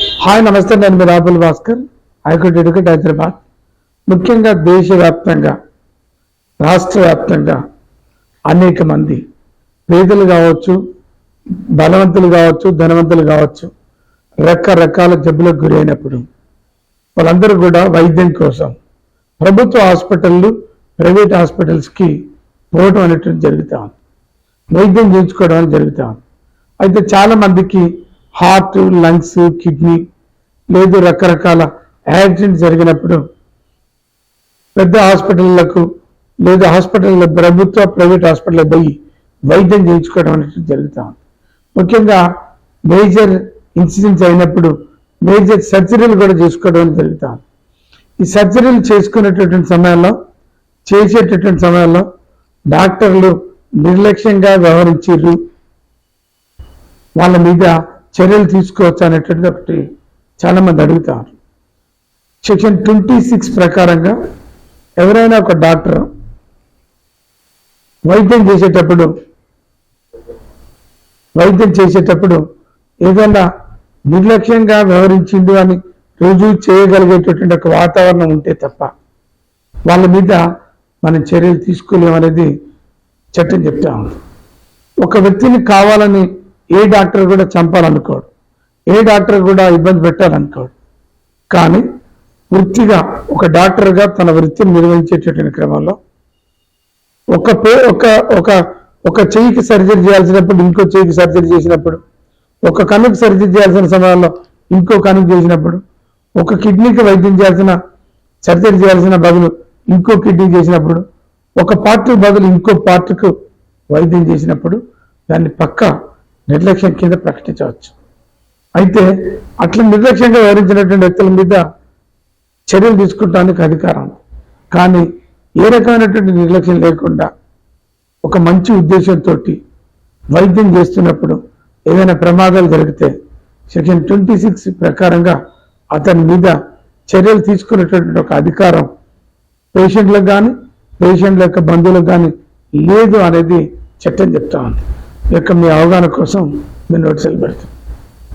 Hi నమస్తే నేను మీ Rabul Bhaskar high court advocate Hyderabad. ముఖ్యంగా దేశవ్యాప్తంగా రాష్ట్ర వ్యాప్తంగా అనేక మంది పేదలు కావచ్చు బలవంతులు కావచ్చు ధనవంతులు కావచ్చు రకరకాల జబ్బులకు గురైనప్పుడు వాళ్ళందరూ కూడా వైద్యం కోసం ప్రభుత్వ హాస్పిటళ్ళు ప్రైవేట్ హాస్పిటల్స్కి పోవడం అనేటువంటి జరుగుతూ ఉంది. వైద్యం చేయించుకోవడం అనేది జరుగుతూ ఉంది. అయితే చాలా మందికి హార్ట్ లంగ్స్ కిడ్నీ లేదు రకరకాల యాక్సిడెంట్ జరిగినప్పుడు పెద్ద హాస్పిటళ్ళకు లేదా హాస్పిటల్ ప్రభుత్వ ప్రైవేట్ హాస్పిటల్ పోయి వైద్యం చేయించుకోవడం అనేది జరుగుతూ ఉంది. ముఖ్యంగా మేజర్ ఇన్సిడెంట్స్ అయినప్పుడు మేజర్ సర్జరీలు కూడా చేసుకోవడం అనేది జరుగుతూ ఉంది. ఈ సర్జరీలు చేసుకునేటటువంటి సమయంలో చేసేటటువంటి సమయంలో డాక్టర్లు నిర్లక్ష్యంగా వ్యవహరించారు వాళ్ళ మీద చర్యలు తీసుకోవచ్చు అనేటువంటిది ఒకటి చాలా మంది అడుగుతారు. సెక్షన్ ట్వంటీ సిక్స్ ప్రకారంగా ఎవరైనా ఒక డాక్టర్ వైద్యం చేసేటప్పుడు వైద్యం చేసేటప్పుడు ఏదైనా నిర్లక్ష్యంగా వ్యవహరించిండు అని రుజువు చేయగలిగేటటువంటి ఒక వాతావరణం ఉంటే తప్ప వాళ్ళ మీద మనం చర్యలు తీసుకోలేమనేది చట్టం చెప్తా ఉంది. ఒక వ్యక్తిని కావాలని ఏ డాక్టర్ కూడా చంపాలనుకోడు. ఏ డాక్టర్ కూడా ఇబ్బంది పెట్టాలనుకోడు. కానీ వృత్తిగా ఒక డాక్టర్గా తన వృత్తిని నిర్వహించేటటువంటి క్రమంలో ఒక పే ఒక ఒక ఒక చెయ్యికి సర్జరీ చేయాల్సినప్పుడు ఇంకో చెయ్యికి సర్జరీ చేసినప్పుడు ఒక కన్నుకి సర్జరీ చేయాల్సిన సమయంలో ఇంకో కన్నుకు చేసినప్పుడు ఒక కిడ్నీకి వైద్యం చేయాల్సిన సర్జరీ చేయాల్సిన బదులు ఇంకో కిడ్నీ చేసినప్పుడు ఒక పార్టీ బదులు ఇంకో పార్ట్కు వైద్యం చేసినప్పుడు దాన్ని పక్క నిర్లక్ష్యం కింద ప్రకటించవచ్చు. అయితే అట్లా నిర్లక్ష్యంగా వ్యవహరించినటువంటి వ్యక్తుల మీద చర్యలు తీసుకుంటానికి అధికారం. కానీ ఏ రకమైనటువంటి నిర్లక్ష్యం లేకుండా ఒక మంచి ఉద్దేశంతో వైద్యం చేస్తున్నప్పుడు ఏదైనా ప్రమాదాలు జరిగితే సెక్షన్ ట్వంటీ సిక్స్ ప్రకారంగా అతని మీద చర్యలు తీసుకునేటటువంటి ఒక అధికారం పేషెంట్లకు కానీ పేషెంట్ల యొక్క బంధువులకు కానీ లేదు అనేది చట్టం చెప్తా ఉంది. యొక్క మీ అవగాహన కోసం మీ నోటీసులు పెడతాం